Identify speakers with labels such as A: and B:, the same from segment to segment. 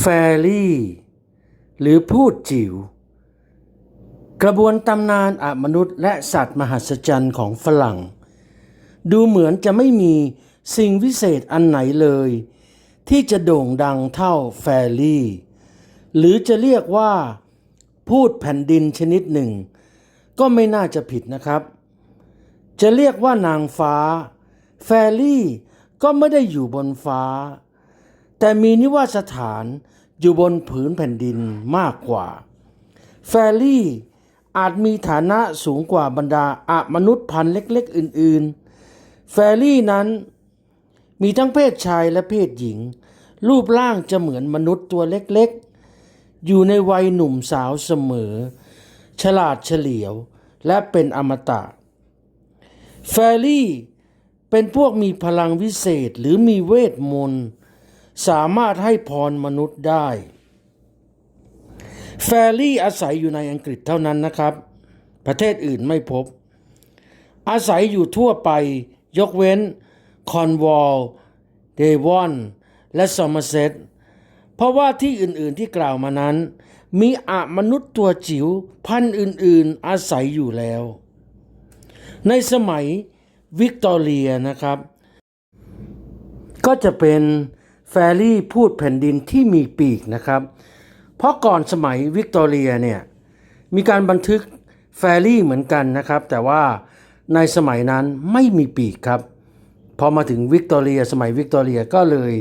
A: แฟรี่ หรือพูดจิ๋ว กระบวนตำนานอมนุษย์และสัตว์มหัศจรรย์ของฝรั่ง ดูเหมือนจะไม่มีสิ่งวิเศษอันไหนเลย ที่จะโด่งดังเท่าแฟรี่ หรือจะเรียกว่าพูดแผ่นดินชนิดหนึ่ง ก็ไม่น่าจะผิดนะครับ จะเรียกว่านางฟ้า แฟรี่ก็ไม่ได้อยู่บนฟ้า แต่มีนิวาสถานอยู่บนผืนแผ่นดินมากกว่า แฟรี่อาจมีฐานะสูงกว่าบรรดาอะมนุษย์พันธุ์เล็กๆ อื่นๆ แฟรี่นั้นมีทั้งเพศชายและเพศหญิง รูปร่างจะเหมือนมนุษย์ตัวเล็กๆ อยู่ในวัยหนุ่มสาวเสมอ ฉลาดเฉลียวและเป็นอมตะ แฟรี่เป็นพวกมีพลังวิเศษหรือมีเวทมนต์ สามารถให้พรมนุษย์ได้ แฟรี่อาศัยอยู่ในอังกฤษเท่านั้นนะครับ ประเทศอื่นไม่พบ อาศัยอยู่ทั่วไปยกเว้นคอนวอลเดวอนและซอมเมอร์เซตเพราะว่าที่อื่นๆที่กล่าวมานั้น มีอะมนุษย์ตัวจิ๋วพันธุ์อื่นๆอาศัยอยู่แล้ว ในสมัยวิกตอเรียนะครับ ก็จะเป็น แฟรี่พูดแผ่นดินที่มีปีกนะครับ เพราะก่อนสมัยวิกตอเรียเนี่ยมีการบันทึกแฟรี่เหมือนกันนะครับ แต่ว่าในสมัยนั้นไม่มีปีกครับพอมาถึงวิกตอเรียสมัยวิกตอเรียก็เลย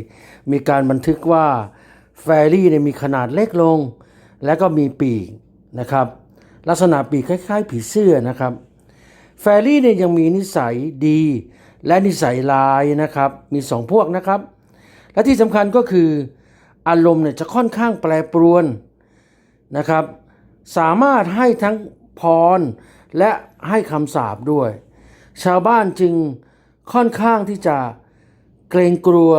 A: มีการบันทึกว่าแฟรี่เนี่ยมีขนาดเล็กลง และก็มีปีกนะครับ ลักษณะปีกคล้าย ๆ ผีเสื้อนะครับ แฟรี่เนี่ยยังมีนิสัยดี และนิสัยร้ายนะครับ มีสองพวกนะครับ และที่สำคัญก็คืออารมณ์เนี่ยจะค่อนข้างแปรปรวนนะครับ สามารถให้ทั้งพรและให้คำสาบด้วย ชาวบ้านจึงค่อนข้างที่จะเกรงกลัว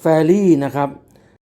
A: แฟรี่นะครับ